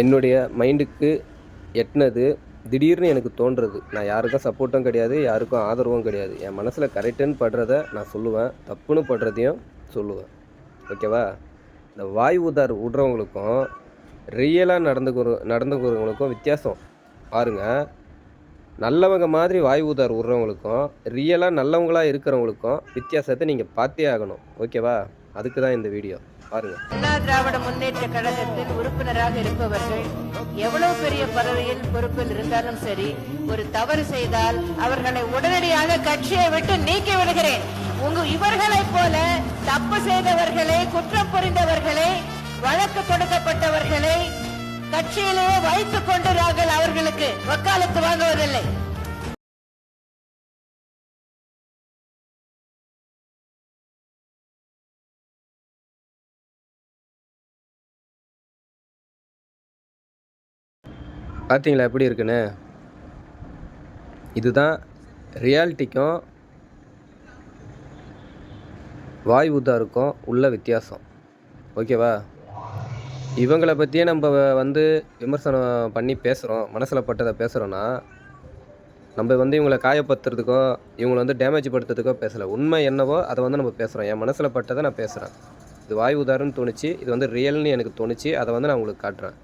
என்னுடைய மைண்டுக்கு எட்டினது திடீர்னு எனக்கு தோன்றுறது நான் யாருக்கும் சப்போர்ட்டும் கிடையாது யாருக்கும் ஆதரவும் கிடையாது. என் மனசில் கரெக்டுன்னு படுறத நான் சொல்லுவேன். தப்புன்னு படுறதையும் சொல்லுவேன். ஓகேவா இந்த வாய் உதார் விடுறவங்களுக்கும் ரியலாக நடந்துக்கிற நடந்துக்கிறவங்களுக்கும் வித்தியாசம். பாருங்கள் நல்லவங்க மாதிரி வாய் உதார் விடுறவங்களுக்கும் ரியலாக நல்லவங்களாக இருக்கிறவங்களுக்கும் வித்தியாசத்தை நீங்கள் பார்த்தே ஆகணும். ஓகேவா அதுக்கு தான் இந்த வீடியோ பாருங்க. அண்ணா திராவிட முன்னேற்ற கழகத்தில் உறுப்பினராக இருப்பவர்கள் எவ்வளவு பெரிய பதவியில் பொறுப்பில் இருந்தாலும் சரி ஒரு தவறு செய்தால் அவர்களை உடனடியாக கட்சியை விட்டு நீக்கி விடுகிறேன். உங்க இவர்களைப் போல தப்பு செய்தவர்களை குற்றம் புரிந்தவர்களை வழக்கு தொடுக்கப்பட்டவர்களை கட்சியிலேயே வைத்துக் கொண்டு நாங்கள் அவர்களுக்கு வக்காலத்து வாங்குவதில்லை. பார்த்தீங்களா எப்படி இருக்குன்னு? இதுதான் ரியாலிட்டிக்கும் வாய் உத்தாருக்கும் உள்ள வித்தியாசம். ஓகேவா? இவங்களை பற்றியே நம்ம வந்து விமர்சனம் பண்ணி பேசுகிறோம் மனசில் பட்டதை பேசுகிறோன்னா நம்ம வந்து இவங்களை காயப்படுத்துறதுக்கோ இவங்களை வந்து டேமேஜ் படுத்துறதுக்கோ பேசலை. உண்மை என்னவோ அதை வந்து நம்ம பேசுகிறோம் என் மனசில் பட்டதை நான் பேசுகிறேன் இது வாய் உதாரணம்னு தோணுச்சு. இது வந்து ரியல்னு எனக்கு தோணுச்சு. அதை வந்து நான் உங்களுக்கு காட்டுறேன்.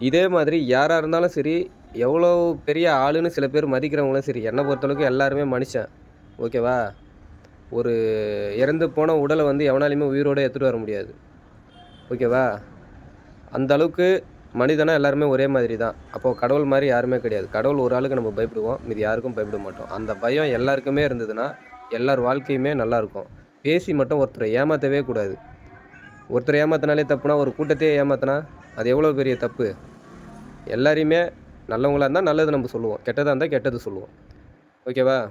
இதே மாதிரி யாராக இருந்தாலும் சரி எவ்வளோ பெரிய ஆளுன்னு சில பேர் மதிக்கிறவங்களும் சரி என்னை பொறுத்தளவுக்கு எல்லாருமே மனுஷன். ஓகேவா? ஒரு இறந்து போன உடலை வந்து எவனாலையுமே உயிரோடு எடுத்துகிட்டு வர முடியாது. ஓகேவா? அந்த அளவுக்கு மனிதனா எல்லாருமே ஒரே மாதிரி தான். அப்போது கடவுள் மாதிரி யாருமே கிடையாது. கடவுள் ஒரு ஆளுக்கு நம்ம பயப்படுவோம். மீது யாருக்கும் பயப்பட மாட்டோம். அந்த பயம் எல்லாருக்குமே இருந்ததுன்னா எல்லார் வாழ்க்கையுமே நல்லாயிருக்கும் பேசி மட்டும் ஒருத்தரை ஏமாற்றவே கூடாது. ஒருத்தர் ஏமாத்தினாலே தப்புனா ஒரு கூட்டத்தையே ஏமாத்தினா அது எவ்வளோ பெரிய தப்பு? எல்லாரையுமே நல்லவங்களாக இருந்தால் நல்லது நம்ம சொல்லுவோம். கெட்டதாக இருந்தால் கெட்டது சொல்லுவோம். ஓகேவா?